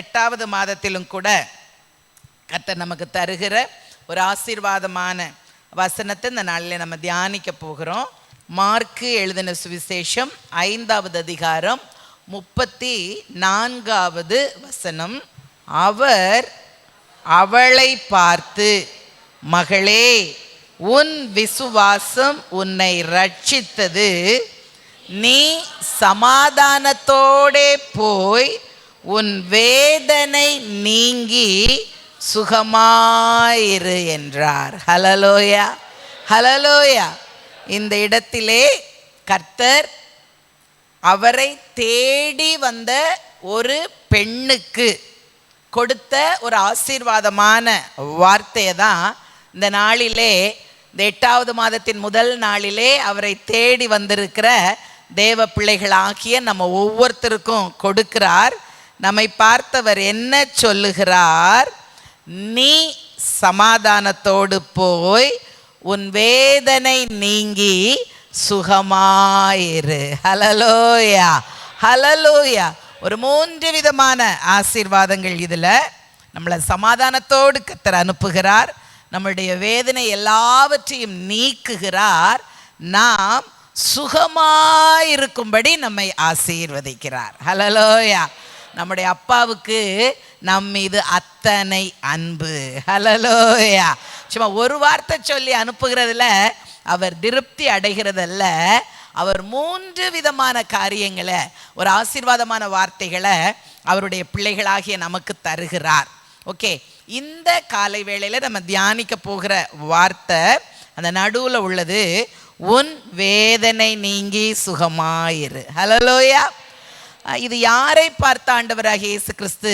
எட்டாவது மாதத்திலும் கூட கர்த்தர் நமக்கு தருகிற ஒரு ஆசீர்வாதமான வசனத்தை இந்த நாளில் நம்ம தியானிக்க போகிறோம். மார்க்கு எழுதின சுவிசேஷம் ஐந்தாவது அதிகாரம் முப்பத்தி நான்காவது வசனம். அவர் அவளை பார்த்து மகளே உன் விசுவாசம் உன்னை ரட்சித்தது நீ சமாதானத்தோடே போய் உன் வேதனை நீங்கி சுகமாயிரு என்றார். ஹலலோயா ஹலலோயா. இந்த இடத்திலே கர்த்தர் அவரை தேடி வந்த ஒரு பெண்ணுக்கு கொடுத்த ஒரு ஆசீர்வாதமான வார்த்தையை தான் இந்த நாளிலே இந்த எட்டாவது மாதத்தின் முதல் நாளிலே அவரை தேடி வந்திருக்கிற தேவ பிள்ளைகளாகிய நம்ம ஒவ்வொருத்தருக்கும் கொடுக்கிறார். நம்மை பார்த்தவர் என்ன சொல்லுகிறார்? நீ சமாதானத்தோடு போய் உன் வேதனை நீங்கி சுகமாயிரு. ஹலலோயா ஹலலோயா ஒரு மூன்று விதமான ஆசீர்வாதங்கள் இதில். நம்மளை சமாதானத்தோடு கத்தர் அனுப்புகிறார். நம்மளுடைய வேதனை எல்லாவற்றையும் நீக்குகிறார். நாம் சுகமாயிருக்கும்படி நம்மை ஆசீர்வதிக்கிறார். ஹலலோயா நம்முடைய அப்பாவுக்கு நம் மீது அத்தனை அன்பு. ஹலலோயா சும்மா ஒரு வார்த்தை சொல்லி அனுப்புகிறதுல அவர் திருப்தி அடைகிறதல்ல. அவர் மூன்று விதமான காரியங்களை ஒரு ஆசீர்வாதமான வார்த்தைகளை அவருடைய பிள்ளைகளாகிய நமக்கு தருகிறார். ஓகே இந்த காலை வேளையில் நம்ம தியானிக்க போகிற வார்த்தை அந்த நடுவில் உள்ளது உன் வேதனை நீங்கி சுகமாயிரு. ஹலலோயா இது யாரை பார்த்த ஆண்டவராக இயேசு கிறிஸ்து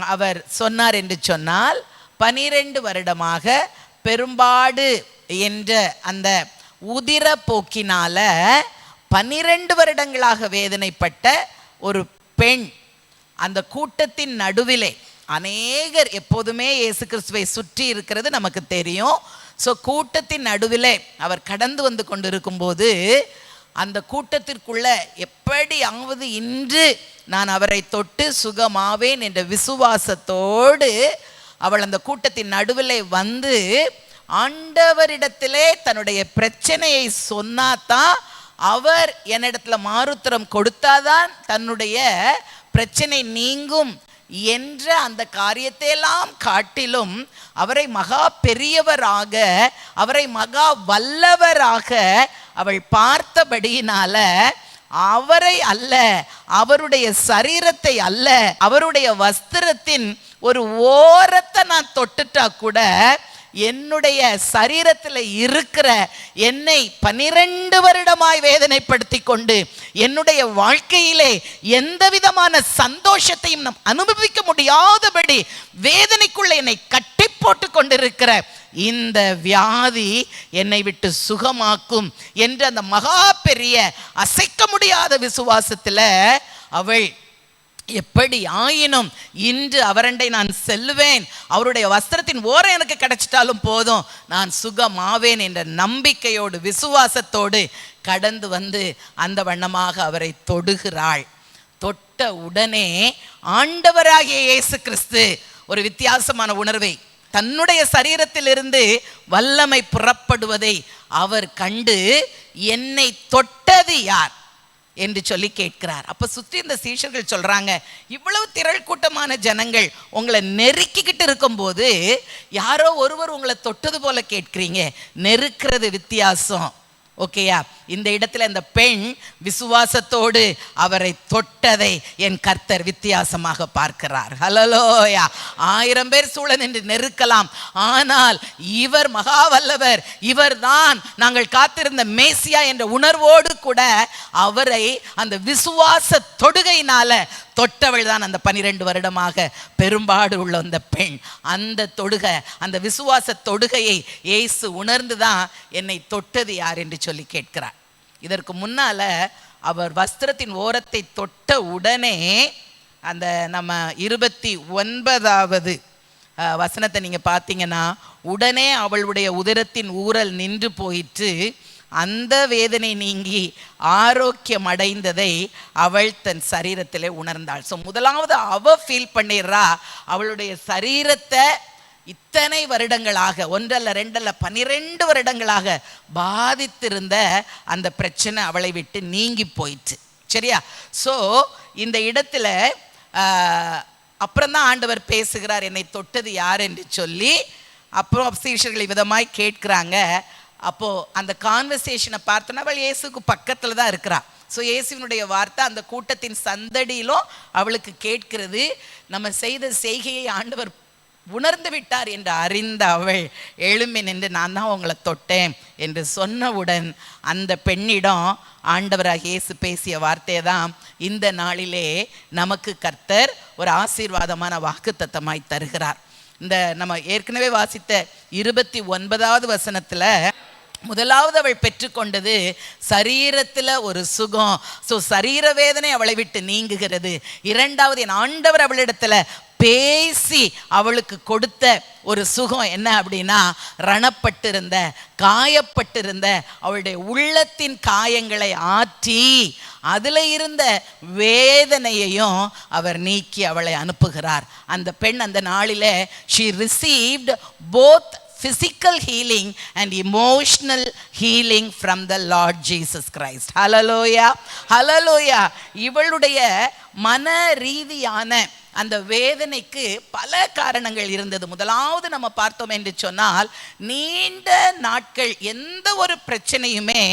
அவர் சொன்னார் என்று சொன்னால் பனிரெண்டு வருடமாக பெரும்பாடு என்ற அந்த உதிர போக்கினால பனிரெண்டு வருடங்களாக வேதனைப்பட்ட ஒரு பெண் அந்த கூட்டத்தின் நடுவிலே அநேகர் எப்போதுமே இயேசு கிறிஸ்துவை சுற்றி இருக்கிறது நமக்கு தெரியும். ஸோ கூட்டத்தின் நடுவிலே அவர் கடந்து வந்து கொண்டிருக்கும்போது அந்த கூட்டத்திற்குள்ள எப்படியாவது இன்று நான் அவரை தொட்டு சுகமாவேன் என்ற விசுவாசத்தோடு அவள் அந்த கூட்டத்தின் நடுவிலே வந்து ஆண்டவரிடத்திலே தன்னுடைய பிரச்சனையை சொன்னாதான் அவர் என்னிடத்துல மாறுத்திரம் கொடுத்தாதான் தன்னுடைய பிரச்சனை நீங்கும் என்ற அந்த காரியத்தையெல்லாம் காட்டிலும் அவரை மகா பெரியவராக அவரை மகா வல்லவராக அவள் பார்த்தபடியினால அவரை அல்ல அவருடைய சரீரத்தை அல்ல அவருடைய வஸ்திரத்தின் ஒரு ஓரத்தை நான் தொட்டுட்டா கூட என்னுடைய சரீரத்தில் இருக்கிற என்னை பனிரெண்டு வருடமாய் வேதனைப்படுத்தி கொண்டு என்னுடைய வாழ்க்கையிலே எந்த விதமான சந்தோஷத்தையும் நாம் அனுபவிக்க முடியாதபடி வேதனைக்குள்ள என்னை கட்டி போட்டு கொண்டிருக்கிற இந்த வியாதி என்னை விட்டு சுகமாக்கும் என்ற அந்த மகா பெரிய அசைக்க முடியாத விசுவாசத்தில் அவள் எப்படி ஆயினும் இன்று அவரண்டை நான் செல்லுவேன் அவருடைய வஸ்திரத்தின் ஓரம் எனக்கு கிடைச்சிட்டாலும் போதும் நான் சுகமாவேன் என்ற நம்பிக்கையோடு விசுவாசத்தோடு கடந்து வந்து அந்த வண்ணமாக அவரை தொடுகிறாள். தொட்ட உடனே ஆண்டவராகிய இயேசு கிறிஸ்து ஒரு வித்தியாசமான உணர்வை தன்னுடைய சரீரத்திலிருந்து வல்லமை புறப்படுவதை அவர் கண்டு என்னை தொட்டது யார்? என்று சொல்லி கேட்கிறார். அப்ப சுற்றி இந்த சீஷர்கள் சொல்றாங்க இவ்வளவு திரள் கூட்டமான ஜனங்கள் உங்களை நெருக்கிக்கிட்டு இருக்கும்போது யாரோ ஒருவர் உங்களை தொட்டது போல கேட்கிறீங்க. நெருக்கிறது வித்தியாசம். ஓகேயா இந்த இடத்துல இந்த பெண் விசுவாசத்தோடு அவரை தொட்டதை என் கர்த்தர் வித்தியாசமாக பார்க்கிறார். ஹலலோயா ஆயிரம் பேர் சூழ நின்று நெருக்கலாம். ஆனால் இவர் மகா வல்லவர். இவர்தான் நாங்கள் காத்திருந்த மேசியா என்ற உணர்வோடு கூட அவரை அந்த விசுவாச தொடுகையினால தொட்டவள் தான் அந்த பனிரெண்டு வருடமாக பெரும்பாடு உள்ள அந்த பெண். அந்த தொடுகை அந்த விசுவாச தொடுகையை ஏசு உணர்ந்து தான் என்னை தொட்டது யார் என்று சொல்லி கேட்கிறார். இதற்கு முன்னால அவர் வஸ்திரத்தின் ஓரத்தை தொட்ட உடனே அந்த நம்ம இருபத்தி ஒன்பதாவது வசனத்தை நீங்கள் பார்த்தீங்கன்னா உடனே அவளுடைய உதரத்தின் ஊரல் நின்று போயிட்டு அந்த வேதனை நீங்கி ஆரோக்கியம் அடைந்ததை அவள் தன் சரீரத்திலே உணர்ந்தாள். ஸோ முதலாவது அவ ஃபீல் பண்ணிடுறா அவளுடைய சரீரத்தை இத்தனை வருடங்களாக ஒன்றல்ல ரெண்டல்ல பன்னிரெண்டு வருடங்களாக பாதித்திருந்த அந்த பிரச்சனை அவளை விட்டு நீங்கி போயிடுச்சு சரியா? ஸோ இந்த இடத்துல அப்புறம் தான் ஆண்டவர் பேசுகிறார் என்னை தொட்டது யார்? என்று சொல்லி அப்புறம் சீஷர்கள் விதமாய் கேட்குறாங்க அப்போது அந்த கான்வர்சேஷனை பார்த்தோன்னா அவள் இயேசுக்கு பக்கத்தில் தான் இருக்கிறா. ஸோ இயேசுவினுடைய வார்த்தை அந்த கூட்டத்தின் சந்தடியிலும் அவளுக்கு கேட்கிறது நம்ம செய்த செய்கையை ஆண்டவர் உணர்ந்து விட்டார் என்று அறிந்த அவள் எழும்பி நின்று நான் தான் உங்களை தொட்டேன் என்று சொன்னவுடன் அந்த பெண்ணிடம் ஆண்டவராக இயேசு பேசிய வார்த்தையை தான் இந்த நாளிலே நமக்கு கர்த்தர் ஒரு ஆசீர்வாதமான வாக்குத்தத்தமாய் தருகிறார். இந்த நம்ம ஏற்கனவே வாசித்த இருபத்தி ஒன்பதாவது வசனத்தில் முதலாவது அவள் பெற்றுக்கொண்டது சரீரத்தில் ஒரு சுகம். ஸோ சரீர வேதனை அவளை விட்டு நீங்குகிறது. இரண்டாவது என் ஆண்டவர் அவளிடத்துல பேசி அவளுக்கு கொடுத்த ஒரு சுகம் என்ன அப்படின்னா ரணப்பட்டிருந்த காயப்பட்டிருந்த அவளுடைய உள்ளத்தின் காயங்களை ஆற்றி அதில் இருந்த வேதனையையும் அவர் நீக்கி அவளை அனுப்புகிறார். அந்த பெண் அந்த நாளில் she received both physical healing and emotional healing from the Lord Jesus Christ. Hallelujah. Hallelujah. இவளுடைய மன ரீதியான அந்த வேதனைக்கு பல காரணங்கள் இருந்தது முதலாவது நம்ம பார்த்தோம் என்று சொன்னால் நீண்ட நாட்கள் எந்த ஒரு பிரச்சனையுமே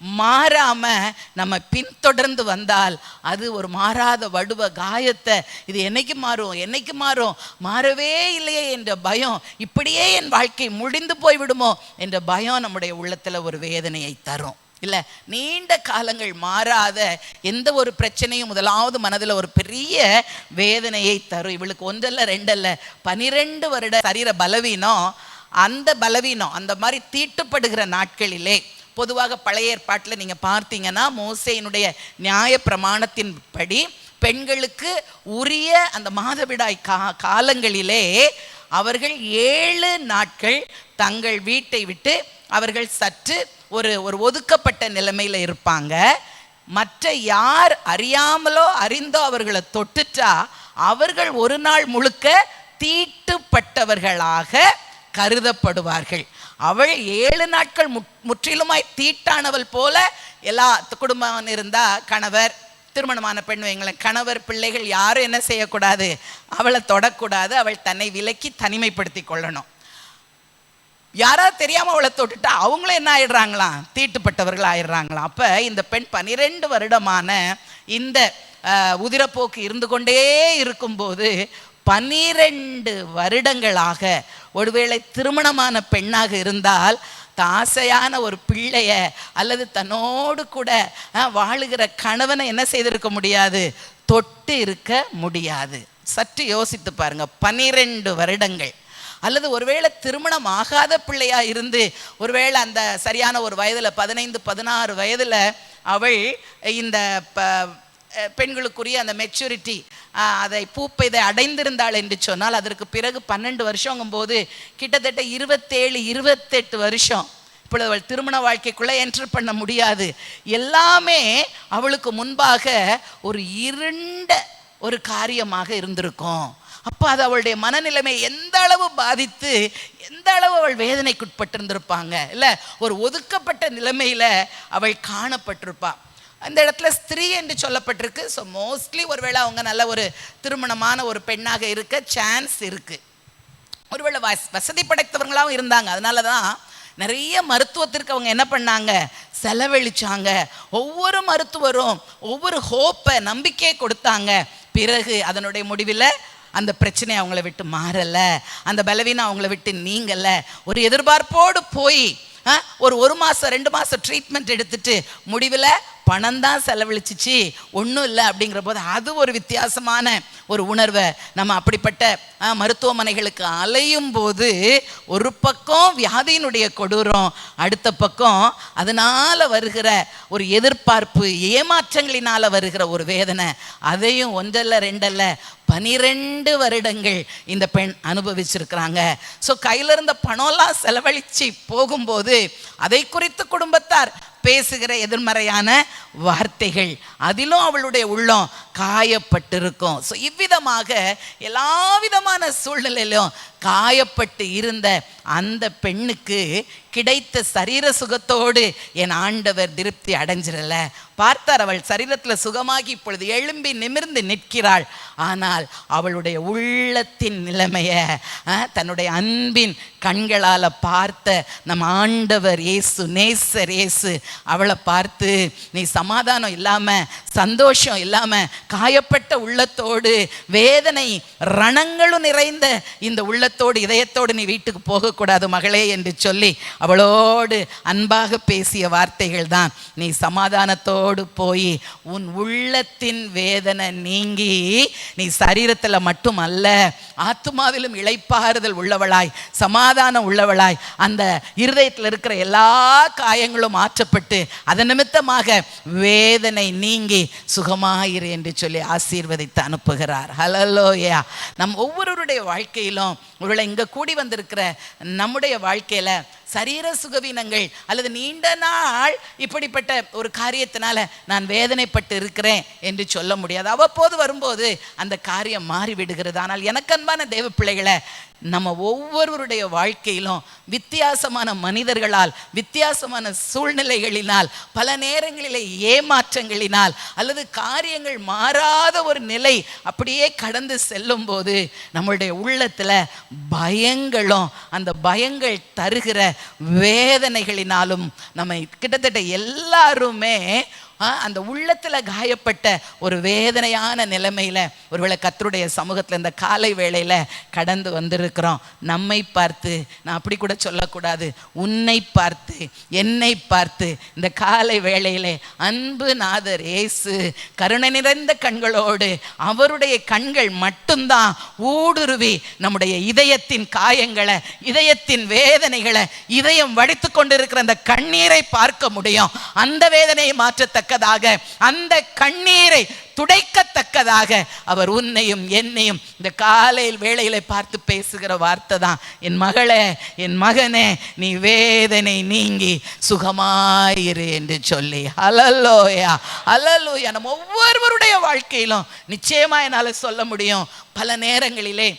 மாறாம நம்ம பின்தொடர்ந்து வந்தால் அது ஒரு மாறாத வடுவ காயத்தை இது என்னைக்கு மாறும் என்னைக்கு மாறும் மாறவே இல்லையே என்ற பயம் இப்படியே என் வாழ்க்கை முடிந்து போய்விடுமோ என்ற பயம் நம்முடைய உள்ளத்துல ஒரு வேதனையை தரும். இல்லை நீண்ட காலங்கள் மாறாத எந்த ஒரு பிரச்சனையும் முதலாவது மனதில் ஒரு பெரிய வேதனையை தரும். இவளுக்கு ஒன்றல்ல ரெண்டல்ல பனிரெண்டு வருட சரீர பலவீனம் அந்த பலவீனம் அந்த மாதிரி தீட்டுப்படுகிற நாட்களிலே பொதுவாக பழைய ஏற்பாட்டில் நீங்கள் பார்த்தீங்கன்னா மோசையினுடைய நியாய பிரமாணத்தின் படி பெண்களுக்கு உரிய அந்த மாதவிடாய் கா காலங்களிலே அவர்கள் ஏழு நாட்கள் தங்கள் வீட்டை விட்டு அவர்கள் சற்று ஒரு ஒரு ஒதுக்கப்பட்ட நிலைமையில் இருப்பாங்க. மற்ற யார் அறியாமலோ அறிந்தோ அவர்களை தொட்டுட்டா அவர்கள் ஒரு நாள் முழுக்க தீட்டுப்பட்டவர்களாக கருதப்படுவார்கள். அவள் ஏழு நாட்கள் முற்றிலுமாய் தீட்டானவள் போல எல்லா குடும்பம் இருந்தா கணவர் திருமணமான பெண் வைங்களேன் கணவர் பிள்ளைகள் யாரும் என்ன செய்யக்கூடாது? அவளை தொடக்கூடாது. அவள் தன்னை விலக்கி தனிமைப்படுத்தி கொள்ளணும். யாராவது தெரியாம அவளை தொட்டுட்டா அவங்களும் என்ன ஆயிடுறாங்களாம்? தீட்டுப்பட்டவர்கள் ஆயிடுறாங்களாம். அப்ப இந்த பெண் பனிரெண்டு வருடமான இந்த உதிரப்போக்கு இருந்து கொண்டே இருக்கும்போது பனிரெண்டு வருடங்களாக ஒருவேளை திருமணமான பெண்ணாக இருந்தால் தாசையான ஒரு பிள்ளைய அல்லது தன்னோடு கூட வாழுகிற கணவனை என்ன செய்திருக்க முடியாது? தொட்டு இருக்க முடியாது. சற்று யோசித்து பாருங்க. பனிரெண்டு வருடங்கள். அல்லது ஒருவேளை திருமணம் ஆகாத பிள்ளையா இருந்து ஒருவேளை அந்த சரியான ஒரு வயதில் பதினைந்து பதினாறு வயதில் அவள் இந்த பெண்களுக்குரிய அந்த மெச்சூரிட்டி அதை பூப்பைதை அடைந்திருந்தாள் என்று சொன்னால் அதற்கு பிறகு பன்னெண்டு வருஷங்கும் போது கிட்டத்தட்ட இருபத்தேழு இருபத்தெட்டு வருஷம் இப்பொழுது அவள் திருமண வாழ்க்கைக்குள்ளே என்ட்ரு பண்ண முடியாது. எல்லாமே அவளுக்கு முன்பாக ஒரு இருண்ட ஒரு காரியமாக இருந்திருக்கும். அப்போ அது அவளுடைய மனநிலைமை எந்த அளவு பாதித்து எந்த அளவு அவள் வேதனைக்குட்பட்டிருந்திருப்பாங்க? இல்லை ஒரு ஒதுக்கப்பட்ட நிலைமையில் அவள் காணப்பட்டிருப்பாள் அந்த இடத்துல ஸ்திரீ என்று சொல்லப்பட்டிருக்கு. ஸோ மோஸ்ட்லி ஒருவேளை அவங்க நல்ல ஒரு திருமணமான ஒரு பெண்ணாக இருக்க சான்ஸ் இருக்குது ஒருவேளை வஸ் வசதி படைத்தவங்களாகவும் இருந்தாங்க. அதனால தான் நிறைய மருத்துவத்திற்கு அவங்க என்ன பண்ணாங்க? செலவழிச்சாங்க. ஒவ்வொரு மருத்துவரும் ஒவ்வொரு ஹோப்பை நம்பிக்கையை கொடுத்தாங்க. பிறகு அதனுடைய முடிவில் அந்த பிரச்சனை அவங்கள விட்டு மாறலை. அந்த பலவீனம் அவங்கள விட்டு நீங்கலை. ஒரு எதிர்பார்ப்போடு போய் ஒரு ஒரு மாதம் ரெண்டு மாதம் ட்ரீட்மெண்ட் எடுத்துட்டு முடிவில் பணம் தான் செலவழிச்சிச்சு ஒன்றும் இல்லை அப்படிங்கிற போது அது ஒரு வித்தியாசமான ஒரு உணர்வை நம்ம அப்படிப்பட்ட மருத்துவமனைகளுக்கு அலையும் போது ஒரு பக்கம் வியாதியினுடைய கொடூரம் அடுத்த பக்கம் அதனால் வருகிற ஒரு எதிர்பார்ப்பு ஏமாற்றங்களினால் வருகிற ஒரு வேதனை அதையும் ஒன்றல்ல ரெண்டல்ல பனிரெண்டு வருடங்கள் இந்த பெண் அனுபவிச்சிருக்கிறாங்க. ஸோ கையில இருந்த பணம்லாம் செலவழிச்சு போகும்போது அதை குறித்து குடும்பத்தார் பேசுகிற எதிர்மறையான வார்த்தைகள் அதிலும் அவளுடைய உள்ளம் காயப்பட்டிருக்கும். ஸோ இவ்விதமாக எல்லா விதமான சூழ்நிலையிலும் காயப்பட்டு இருந்த அந்த பெண்ணுக்கு கிடைத்த சரீர சுகத்தோடு என் ஆண்டவர் திருப்தி அடைஞ்சிடல. பார்த்தார் அவள் சரீரத்தில் சுகமாகி இப்பொழுது எழும்பி நிமிர்ந்து நிற்கிறாள். ஆனால் அவளுடைய உள்ளத்தின் நிலைமைய தன்னுடைய அன்பின் கண்களால் பார்த்த நம் ஆண்டவர் ஏசு நேசர் ஏசு அவளை பார்த்து நீ சமாதானம் இல்லாமல் சந்தோஷம் இல்லாமல் காயப்பட்ட உள்ளத்தோடு வேதனை ரணங்களும் நிறைந்த இந்த உள்ளத்தோடு இதயத்தோடு நீ வீட்டுக்கு போகக்கூடாது மகளே என்று சொல்லி அவளோடு அன்பாக பேசிய வார்த்தைகள் தான். நீ சமாதானத்தோடு போய் உன் உள்ளத்தின் வேதனை நீங்கி நீ சரீரத்தில் மட்டும் அல்ல ஆத்துமாவிலும் இழைப்பாறுதல் உள்ளவளாய் சமா சமாதானம் உள்ளவளாய் அந்த இருதயத்தில் இருக்கிற எல்லா காயங்களும் மாற்றப்பட்டு அதன் நிமித்தமாக வேதனை நீங்கி சுகமாயிரு என்று சொல்லி ஆசீர்வதித்து அனுப்புகிறார். ஹலலோயா நம் ஒவ்வொருவருடைய வாழ்க்கையிலும் ஒருவேளை இங்கே கூடி வந்திருக்கிற நம்முடைய வாழ்க்கையில் சரீர சுகவீனங்கள் அல்லது நீண்ட நாள் இப்படிப்பட்ட ஒரு காரியத்தினால நான் வேதனைப்பட்டு இருக்கிறேன் என்று சொல்ல முடியாது. அவ்வப்போது வரும்போது அந்த காரியம் மாறிவிடுகிறது. ஆனால் எனக்கு அன்பான தேவ பிள்ளைகளை நம்ம ஒவ்வொருவருடைய வாழ்க்கையிலும் வித்தியாசமான மனிதர்களால் வித்தியாசமான சூழ்நிலைகளினால் பல நேரங்களிலே ஏமாற்றங்களினால் அல்லது காரியங்கள் மாறாத ஒரு நிலை அப்படியே கடந்து செல்லும் போது நம்மளுடைய உள்ளத்தில் பயங்களும் அந்த பயங்கள் தருகிற வேதனைகளினாலும் நம்ம கிட்டத்தட்ட எல்லாருமே அந்த உள்ளத்தில் காயப்பட்ட ஒரு வேதனையான நிலைமையில் ஒருவேளை கத்தருடைய சமூகத்தில் இந்த காலை வேளையில் கடந்து வந்திருக்கிறோம். நம்மை பார்த்து நான் அப்படி கூட சொல்லக்கூடாது. உன்னை பார்த்து என்னை பார்த்து இந்த காலை வேளையிலே அன்பு நாதர் இயேசு கருணை நிறைந்த கண்களோடு அவருடைய கண்கள் மட்டும்தான் ஊடுருவி நம்முடைய இதயத்தின் காயங்களை இதயத்தின் வேதனைகளை இதயம் வடித்து கொண்டிருக்கிற அந்த கண்ணீரை பார்க்க முடியும். அந்த வேதனையை துடைக்கத்தக்கதாக அந்த கண்ணீரை துடைக்கத்தக்கதாக அவர் உன்னையும் என்னையும் இந்த காலையில் வேளையில பார்த்து பேசுகிற வார்த்தை தான். என் மகளே என் மகனே நீ வேதனை நீங்கி சுகமாயிரு என்று சொல்லி. அலல்லோயா அலல்லோயா நம்ம ஒவ்வொருவருடைய வாழ்க்கையிலும் நிச்சயமா என்னால் சொல்ல முடியும். பல நேரங்களிலே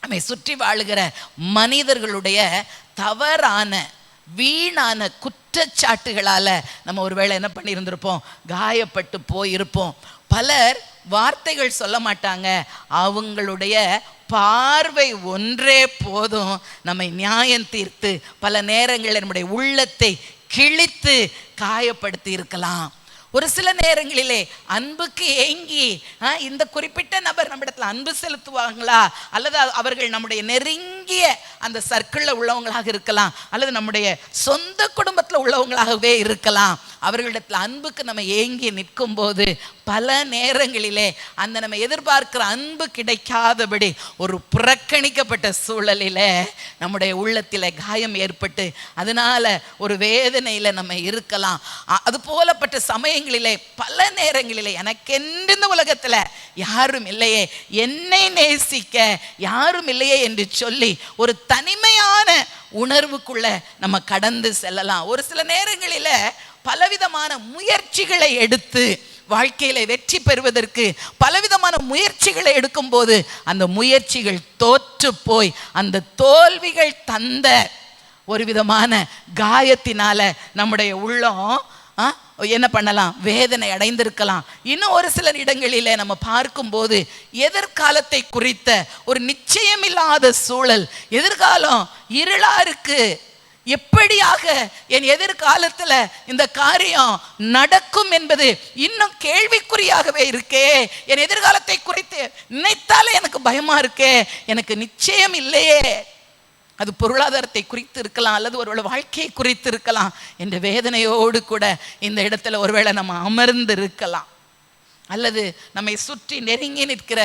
நம்மை சுற்றி வாழுகிற மனிதர்களுடைய தவறான வீணான குற்றச்சாட்டுகளால் நம்ம ஒருவேளை என்ன பண்ணியிருந்திருப்போம்? காயப்பட்டு போயிருப்போம். பலர் வார்த்தைகள் சொல்ல மாட்டாங்க. அவங்களுடைய பார்வை ஒன்றே போதும். நம்மை நியாயம் தீர்த்து பல நேரங்களில் நம்முடைய உள்ளத்தை கிழித்து காயப்படுத்தி இருக்கலாம். ஒரு சில நேரங்களிலே அன்புக்கு ஏங்கி ஆ, இந்த குறிப்பிட்ட நபர் நம்மிடத்தில் அன்பு செலுத்துவாங்களா? அல்லது அவர்கள் நம்முடைய நெருங்கிய அந்த சர்க்கிளில் உள்ளவங்களாக இருக்கலாம். அல்லது நம்முடைய சொந்த குடும்பத்தில் உள்ளவங்களாகவே இருக்கலாம். அவர்களிடத்தில் அன்புக்கு நம்ம ஏங்கி நிற்கும் போது பல நேரங்களிலே அந்த நம்ம எதிர்பார்க்கிற அன்பு கிடைக்காதபடி ஒரு புறக்கணிக்கப்பட்ட சூழலில் நம்முடைய உள்ளத்தில் காயம் ஏற்பட்டு அதனால ஒரு வேதனையில் நம்ம இருக்கலாம். அது போலப்பட்ட சமயங்களிலே பல நேரங்களிலே எனக்கென்று இந்த உலகத்தில் யாரும் இல்லையே. என்னை நேசிக்க யாரும் இல்லையே என்று சொல்லி ஒரு தனிமையான உணர்வுக்குள்ள நம்ம கடந்து செல்லலாம். ஒரு சில நேரங்களில் பலவிதமான முயற்சிகளை எடுத்து வாழ்க்கையில வெற்றி பெறுவதற்கு பலவிதமான முயற்சிகளை எடுக்கும்போது அந்த முயற்சிகள் தோற்று போய் அந்த தோல்விகள் தந்த ஒரு விதமான காயத்தினால நம்முடைய உள்ளம் என்ன பண்ணலாம்? வேதனை அடைந்திருக்கலாம். இன்னும் ஒரு சில இடங்களிலே நம்ம பார்க்கும்போது எதிர்காலத்தை குறித்த ஒரு நிச்சயமில்லாத சூழல். எதிர்காலம் இருளா இருக்கு. எப்படியாக என் எதிர்காலத்தில் இந்த காரியம் நடக்கும் என்பது இன்னும் கேள்விக்குறியாகவே இருக்கே. என் எதிர்காலத்தை குறித்து நினைத்தாலே எனக்கு பயமா இருக்கே. எனக்கு நிச்சயம் இல்லையே. அது பொருளாதாரத்தை குறித்து இருக்கலாம் அல்லது ஒருவேளை வாழ்க்கையை குறித்து இருக்கலாம் என்ற வேதனையோடு கூட இந்த இடத்துல ஒருவேளை நம்ம அமர்ந்து இருக்கலாம் அல்லது நம்மை சுற்றி நெருங்கி நிற்கிற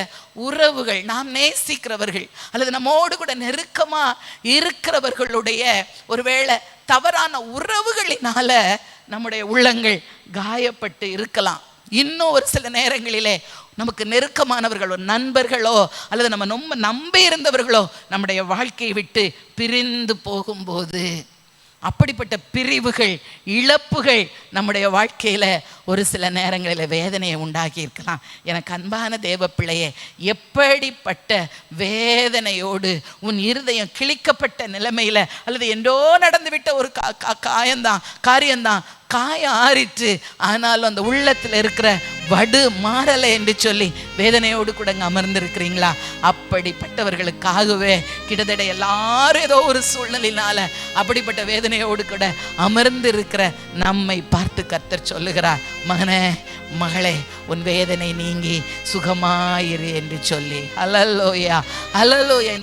உறவுகள் நாம் நேசிக்கிறவர்கள் அல்லது நம்மோடு கூட நெருக்கமாக இருக்கிறவர்களுடைய ஒருவேளை தவறான உறவுகளினால நம்முடைய உள்ளங்கள் காயப்பட்டு இருக்கலாம். இன்னும் ஒரு சில நேரங்களிலே நமக்கு நெருக்கமானவர்களோ நண்பர்களோ அல்லது நம்ம ரொம்ப நம்பி இருந்தவர்களோ நம்முடைய வாழ்க்கையை விட்டு பிரிந்து போகும்போது அப்படிப்பட்ட பிரிவுகள் இழப்புகள் நம்முடைய வாழ்க்கையில் ஒரு சில நேரங்களில் வேதனையை உண்டாக்கியிருக்கலாம். எனக்கு அன்பான தேவ பிள்ளையே எப்படிப்பட்ட வேதனையோடு உன் இருதயம் கிழிக்கப்பட்ட நிலைமையில் அல்லது என்றோ நடந்துவிட்ட ஒரு கா கா- காயம்தான் காரியம்தான் காய ஆறிற்று ஆனாலும் அந்த உள்ளத்தில் இருக்கிற வடு மாறலை என்று சொல்லி வேதனையோடு கூட அங்கே அமர்ந்திருக்கிறீங்களா? அப்படிப்பட்டவர்களுக்காகவே கிட்டத்தட்ட எல்லாரும் ஏதோ ஒரு சூழ்நிலையினால அப்படிப்பட்ட வேதனையோடு கூட அமர்ந்து இருக்கிற நம்மை பார்த்து கத்தர் சொல்லுகிறார். மகனே மகளே உன் வேதனை நீங்கி சுகமாயிரு என்று சொல்லி. Hallelujah hallelujah